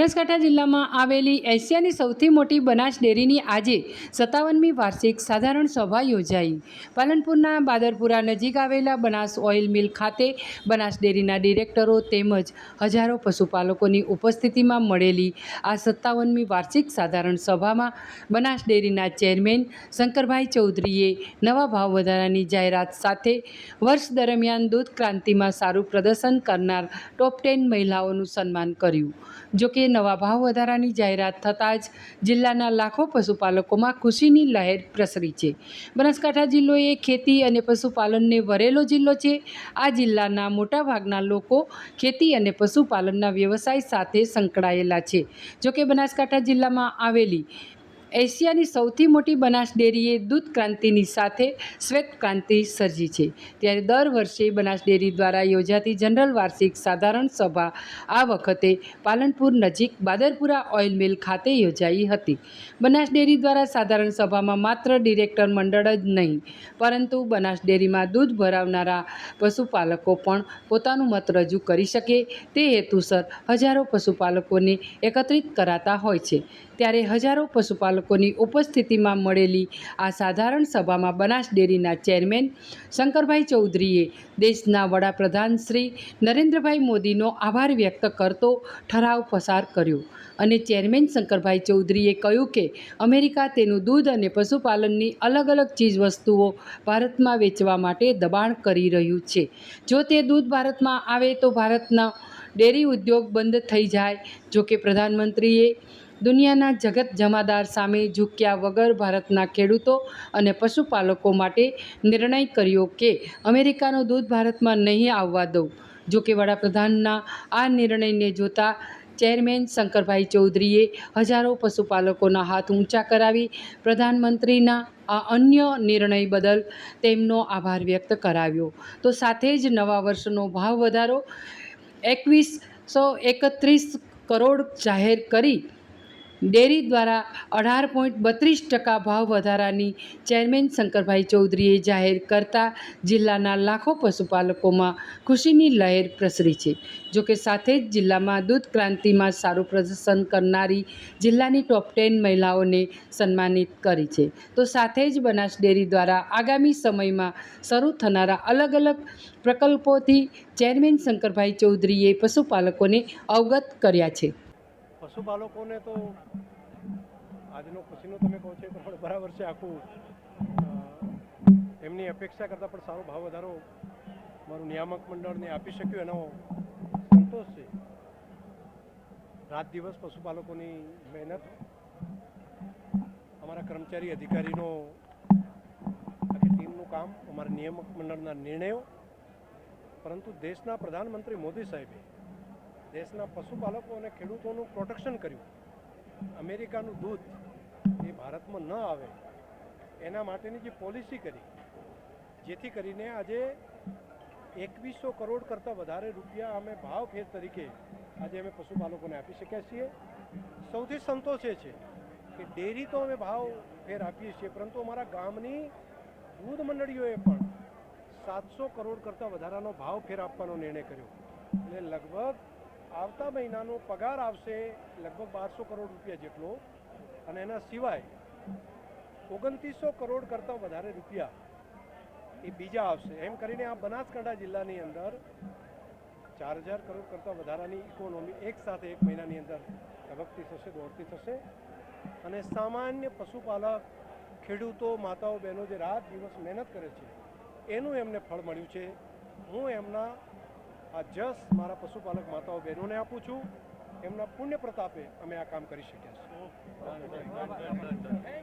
બનાસકાંઠા જિલ્લામાં આવેલી એશિયાની સૌથી મોટી બનાસ ડેરીની આજે સત્તાવનમી વાર્ષિક સાધારણ સભા યોજાઈ. પાલનપુરના બાદરપુરા નજીક આવેલા બનાસ ઓઇલ મિલ ખાતે બનાસ ડેરીના ડિરેક્ટરો તેમજ હજારો પશુપાલકોની ઉપસ્થિતિમાં મળેલી આ સત્તાવનમી વાર્ષિક સાધારણ સભામાં બનાસ ડેરીના ચેરમેન શંકરભાઈ ચૌધરીએ નવા ભાવ વધારાની જાહેરાત સાથે વર્ષ દરમિયાન દૂધ ક્રાંતિમાં સારું પ્રદર્શન કરનાર ટોપ ટેન મહિલાઓનું સન્માન કર્યું. જોકે નવા ભાવ વધારાની જાહેરાત થતાં જ જિલ્લાના લાખો પશુપાલકોમાં ખુશીની લહેર પ્રસરી છે. બનાસકાંઠા જિલ્લો એ ખેતી અને પશુપાલનને વરેલો જિલ્લો છે. આ જિલ્લાના મોટાભાગના લોકો ખેતી અને પશુપાલનના વ્યવસાય સાથે સંકળાયેલા છે. જોકે બનાસકાંઠા જિલ્લામાં આવેલી એશિયાની સૌથી મોટી બનાસ ડેરીએ દૂધ ક્રાંતિની સાથે શ્વેત ક્રાંતિ સર્જી છે. ત્યારે દર વર્ષે બનાસ ડેરી દ્વારા યોજાતી જનરલ વાર્ષિક સાધારણ સભા આ વખતે પાલનપુર નજીક બાદરપુરા ઓઇલ મિલ ખાતે યોજાઈ હતી. બનાસ ડેરી દ્વારા સાધારણ સભામાં માત્ર ડિરેક્ટર મંડળ જ નહીં, પરંતુ બનાસ ડેરીમાં દૂધ ભરાવનારા પશુપાલકો પણ પોતાનું મત રજૂ કરી શકે તે હેતુસર હજારો પશુપાલકોને એકત્રિત કરાતા હોય છે. ત્યારે હજારો પશુપાલકોની ઉપસ્થિતિમાં મળેલી આ સાધારણ સભામાં બનાસ ડેરીના ચેરમેન શંકરભાઈ ચૌધરીએ દેશના વડાપ્રધાન શ્રી નરેન્દ્રભાઈ મોદીનો આભાર વ્યક્ત કરતો ઠરાવ પસાર કર્યો અને ચેરમેન શંકરભાઈ ચૌધરીએ કહ્યું કે અમેરિકા તેનું દૂધ અને પશુપાલનની અલગ અલગ ચીજવસ્તુઓ ભારતમાં વેચવા માટે દબાણ કરી રહ્યું છે. જો તે દૂધ ભારતમાં આવે તો ભારતના ડેરી ઉદ્યોગ બંધ થઈ જાય. જોકે પ્રધાનમંત્રીએ દુનિયાના જગત જમાદાર સામે ઝૂક્યા વગર ભારતના ખેડૂતો અને પશુપાલકો માટે નિર્ણય કર્યો કે અમેરિકાનું દૂધ ભારતમાં નહીં આવવા દઉં. જોકે વડાપ્રધાનના આ નિર્ણયને જોતા ચેરમેન શંકરભાઈ ચૌધરીએ હજારો પશુપાલકોના હાથ ઊંચા કરાવી પ્રધાનમંત્રીના આ અન્ય નિર્ણય બદલ તેમનો આભાર વ્યક્ત કરાવ્યો. તો સાથે જ નવા વર્ષનો ભાવ વધારો, એકવીસો એકત્રીસ કરોડ જાહેર કરી ડેરી દ્વારા અઢાર પોઈન્ટ બત્રીસ ટકા ભાવ વધારાની ચેરમેન શંકરભાઈ ચૌધરીએ જાહેર કરતા જિલ્લાના લાખો પશુપાલકોમાં ખુશીની લહેર પ્રસરી છે. જોકે સાથે જ જિલ્લામાં દૂધ ક્રાંતિમાં સારું પ્રદર્શન કરનારી જિલ્લાની ટોપ ટેન મહિલાઓને સન્માનિત કરી છે. તો સાથે જ બનાસ ડેરી દ્વારા આગામી સમયમાં શરૂ થનારા અલગ અલગ પ્રકલ્પોથી ચેરમેન શંકરભાઈ ચૌધરીએ પશુપાલકોને અવગત કર્યા છે. પશુપાલકોને તો આજનો ખુશીનો તમે કહો છો પણ બરાબર છે આખું એમની અપેક્ષા કરતાં પણ સારો ભાવ વધારો મારું નિયામક મંડળને આપી શક્યું, એનો સંતોષ છે. રાત દિવસ પશુપાલકોની મહેનત, અમારા કર્મચારી અધિકારીનો આખી ટીમનું કામ, અમારા નિયામક મંડળના નિર્ણયો, પરંતુ દેશના પ્રધાનમંત્રી મોદી સાહેબે દેશના પશુપાલકો અને ખેડૂતોનું પ્રોટેક્શન કર્યું. અમેરિકાનું દૂધ એ ભારતમાં ન આવે, એના માટેની જે પોલિસી કરી, જેથી કરીને આજે એકવીસો કરોડ કરતાં વધારે રૂપિયા અમે ભાવ ફેર તરીકે આજે અમે પશુપાલકોને આપી શક્યા છીએ. સૌથી સંતોષ એ છે કે ડેરી તો અમે ભાવ ફેર આપીએ છીએ, પરંતુ અમારા ગામની દૂધ મંડળીઓએ પણ સાતસો કરોડ કરતાં વધારાનો ભાવ ફેર આપવાનો નિર્ણય કર્યો. એટલે લગભગ આવતા મહિનાનો પગાર આવશે લગભગ બારસો કરોડ રૂપિયા જેટલો અને એના સિવાય ઓગણત્રીસો કરોડ કરતાં વધારે રૂપિયા એ બીજા આવશે. એમ કરીને આ બનાસકાંઠા જિલ્લાની અંદર ચાર હજાર કરોડ કરતાં વધારાની ઇકોનોમી એક સાથે એક મહિનાની અંદર ધબકતી થશે, દોડતી થશે અને સામાન્ય પશુપાલક, ખેડૂતો, માતાઓ, બહેનો જે રાત દિવસ મહેનત કરે છે, એનું એમને ફળ મળ્યું છે. હું એમના આ જસ મારા પશુપાલક માતાઓ બહેનોને આપું છું. એમના પુણ્ય પ્રતાપે અમે આ કામ કરી શક્યા છીએ.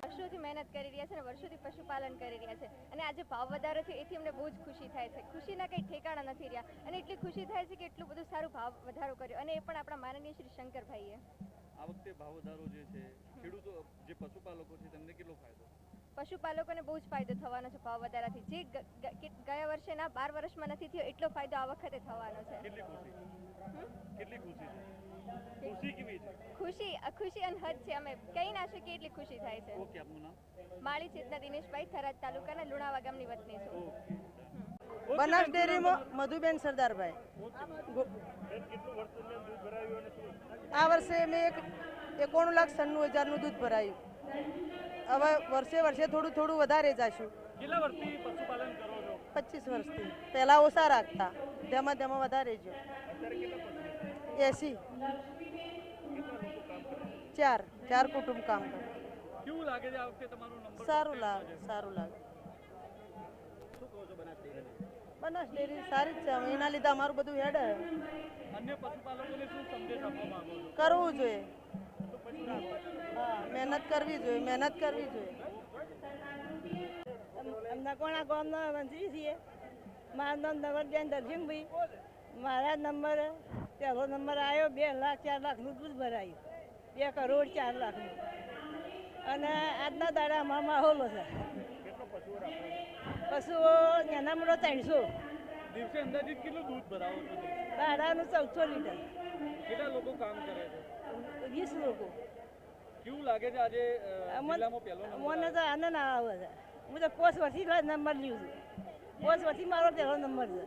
વર્ષોથી મહેનત કરી રહ્યા છે અને વર્ષોથી પશુપાલન કરી રહ્યા છે. અને આજે ભાવ વધારો થયો એથી અમને બહુ જ ખુશી થાય છે. ખુશીના કંઈ ઠેકાણા નથી રહ્યા. અને એટલી ખુશી થાય છે કે એટલું બધું સારું ભાવ વધારો કર્યો. અને એ પણ આપણા માનનીય શ્રી શંકરભાઈએ. આ વખતે ભાવ વધારો જે છે ખેડૂતો જે પશુપાલકો છે તેમને કેટલો ફાયદો? પશુપાલકોને બહુ જ ફાયદો થવાનો છે ભાવ વધારાથી જે ગયા વર્ષે ના બાર વર્ષમાં નથી થયો એટલો ફાયદો આ વખતે થવાનો છે. કેટલી ખુશી? ખુશી છે? ખુશી કેવી છે? ખુશી ખુશી અનહદ છે. અમે કહી ના શકીએ એટલી ખુશી થાય છે. ઓકે આપનું નામ? માળી ચેતના દિનેશભાઈ થરાદ તાલુકાના લુણાવા ગામની વતની છું. બનાસ ડેરીમાં મધુબેન સરદારભાઈ. આ વર્ષે મેં એક એકોણું લાખ સન્નું હજારનું દૂધ ભરાયું. હવે વર્ષે વર્ષે થોડું થોડું વધારે જશું. કેટલા વર્ષથી પશુપાલન કરો છો? પચીસ વર્ષથી. પહેલા ઓછા રાખતા. તેમાં તેમાં વધારે જો. એસી. ચાર. ચાર કુટુંબ કામ કરે. કેવું લાગે છે આ વખતે તમારો નંબર સારું લાગે સારું લાગે. શું કહો છો બનાસ ડેરી સારી જ છે. એના લીધે અમારું બધું હેડ અન્ય પશુપાલકોને શું સંદેશ આપવા માંગો છો? કરવું જોઈએ. હા મહેનત કરવી જોઈએ મહેનત કરવી જોઈએ. અમને કોણા ગામના મંત્રી છીએ. મારું નામ નવરબેન દર્શનભાઈ મારા નંબર પહેલો નંબર આવ્યો બે લાખ ચાર લાખનું દૂધ ભરાયું. બે કરોડ ચાર લાખનું. અને આજના દાડા અમારા માહોલ છે. પશુઓ નાના મોટો ત્રણસો. દિવસે અંદાજિત કેટલું દૂધ ભરાવો છો? દાડાનું ચૌદસો લીટર. કેટલા લોકો કામ કરે છે? વીસ લોકો. કેવું લાગે છે આજે જિલ્લામાં પહેલો નંબર મને તો આનંદ આવે છે. હું તો પોસ્ટ વર્ષથી નંબર લીધું છું. પોસ્ટ વર્ષથી મારો પહેલો નંબર છે.